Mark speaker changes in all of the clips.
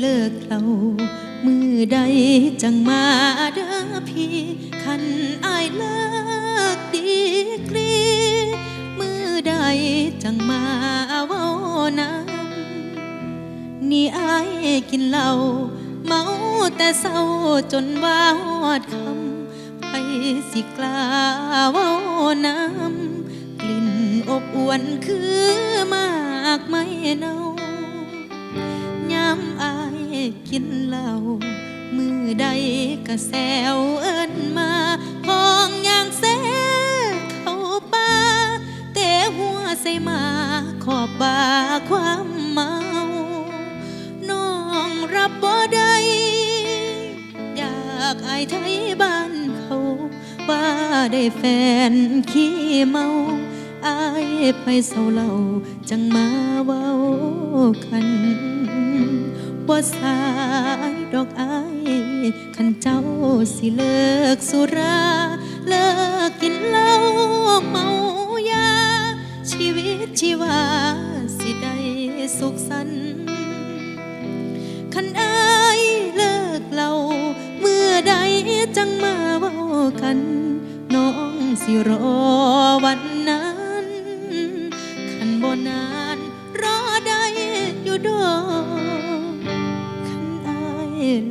Speaker 1: เลิกเรามือใดจังมาเด้อพี่คันอายเลิกดีกรีมือใดจังมาเว้านำนี่อายกินเหล้าเมาแต่เศร้าจนว่าฮอดคำไผสิกล้าเว้านำกลิ่นอบอวนคือมากไหม มือใดก็แซวเอิ้นมาพองอย่างแซเขาป่าแต่หัวใส่มาขอบบาความเมาน้องรับบ่ได้อยากอายไทยบ้านเขาว่าได้แฟนขี้เมาอายไปเศร้าเหล่าจังมาเว้ากันบ่สาย ดอกอายคันเจ้าสิเลิกสุรา เลิกกินเหล้าเมายา ชีวิตชีวาสิได้สุขสันต์ขันอา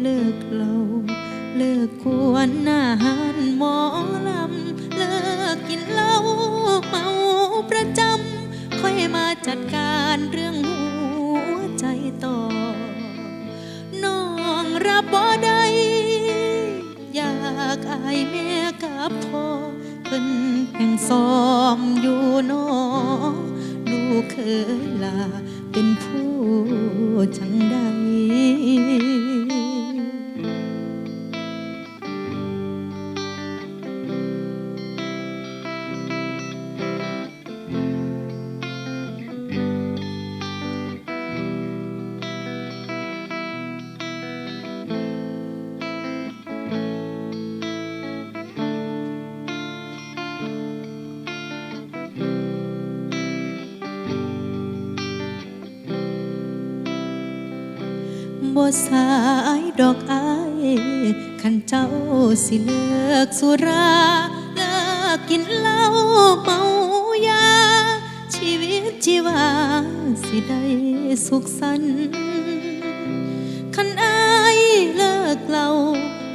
Speaker 1: เลิกเราเลิกกวนอาหารหมอลำ เลิกกินเหล้าเมาประจำ ค่อยมาจัดการเรื่องหัวใจต่อ น้องรับบ่ได้อยากอายแม่กับพ่อเพิ่นแห่งซ้อมอยู่นอลูกเคยลาเป็นผู้จังใด บ่สายดอกอายคันเจ้าสิเลิกสุราเลิกกินเหล้าเมายา ชีวิตชีวาสิได้สุขสันต์คันอายเลิกเรา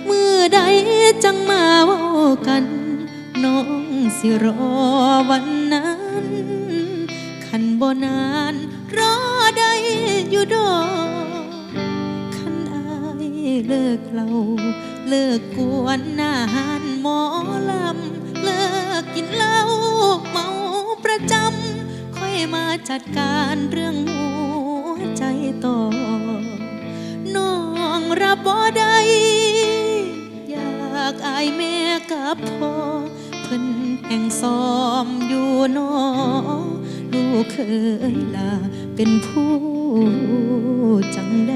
Speaker 1: เมื่อใดจังมาเว้ากัน น้องสิรอวันนั้นคันบ่นานรอได้อยู่ดอกคันอ เลิกเราเลิกกวนอาหารหมอลำเลิกกินเหล้าเมาประจำค่อยมาจัดการเรื่องหัวใจต่อน้องรับบ่ได้อยากอายแม่กับพ่อเพิ่นแห่งซ้อมอยู่นอลูกเคยลาเป็นผู้จังได้